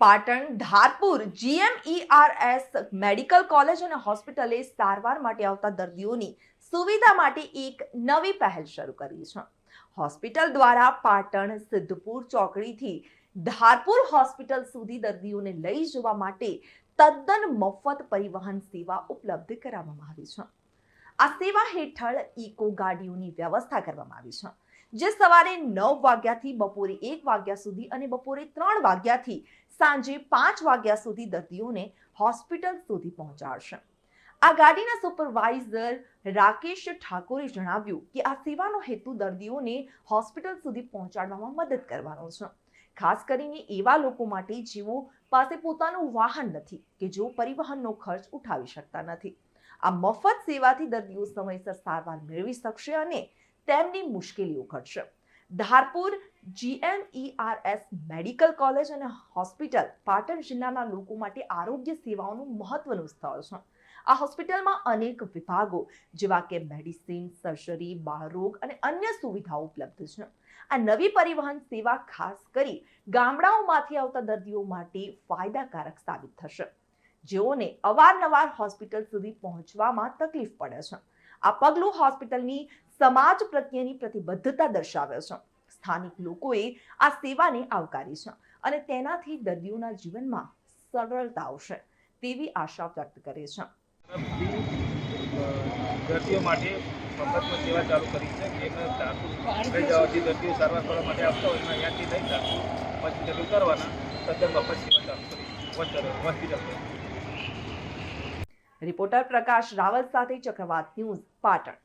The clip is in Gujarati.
Patan, Dharpur, GMERS, medical college અને હોસ્પિટલે સારવાર માટે આવતા દર્દીઓની સુવિધા માટે એક નવી પહેલ શરૂ કરી છે. હોસ્પિટલ દ્વારા પાટણ, સિદ્ધપુર ચોકડીથી ધારપુર હોસ્પિટલ સુધી દર્દીઓને લઈ જવા માટે તદ્દન મફત પરિવહન સેવા ઉપલબ્ધ કરાવવામાં આવી છે. આ સેવા હેઠળ ઇકો ગાડીઓની વ્યવસ્થા કરવામાં આવી છે. જે સવારે નવ વાગ્યાથી બપોરે એક વાગ્યા સુધી અને બપોરે ત્રણ વાગ્યાથી સાંજે પાંચ વાગ્યા સુધી દર્દીઓને હોસ્પિટલ સુધી પહોંચાડશે. આ ગાડીના સુપરવાઇઝર રાકેશ ઠાકોરે જણાવ્યું કે આ સેવાનો હેતુ દર્દીઓને હોસ્પિટલ સુધી પહોંચાડવામાં મદદ કરવાનો છે. ખાસ કરીને એવા લોકો માટે જેઓ પાસે પોતાનું વાહન નથી કે જેઓ પરિવહનનો ખર્ચ ઉઠાવી શકતા નથી. આ મફત સેવાથી દર્દીઓ સમયસર સારવાર મેળવી શકશે અને તેમની મુશ્કેલીઓ ઘટશે. ધારપુર જીએમઈઆરએસ મેડિકલ કોલેજ અને હોસ્પિટલ પાટણ જિલ્લાના લોકો માટે આરોગ્ય સેવાઓનું મહત્વનું સ્થળ છે. આ હોસ્પિટલમાં અનેક વિભાગો, જેવા કે મેડિસિન, સર્જરી, બાળરોગ અને અન્ય સુવિધાઓ ઉપલબ્ધ છે. આ નવી પરિવહન સેવા ખાસ કરી ગામડાઓમાંથી આવતા દર્દીઓ માટે ફાયદાકારક સાબિત થશે. જેઓને અવારનવાર હોસ્પિટલ સુધી પહોંચવામાં તકલીફ પડે છે. આ પગલું હોસ્પિટલની સમાજ પ્રત્યેની પ્રતિબદ્ધતા દર્શાવે છે. સ્થાનિક લોકોએ આ સેવાને આવકારી છે અને તેનાથી દર્દીઓના જીવનમાં સરળતા આવશે તેવી આશા વ્યક્ત કરે છે. દર્દીઓ માટે મફતમાં સેવા ચાલુ કરી છે. કે લઈ જવાથી દર્દીઓ સારવાર કરવા માટે આવતા હોય અહીંયાથી લઈ ધારપુર હોસ્પિટલ ઉતારવાના તદ્દન મફત સેવા ચાલુ કરી. હોસ્પિટલ. રિપોર્ટર પ્રકાશ રાવલ સાથે ચક્રવાત ન્યૂઝ પાટણ.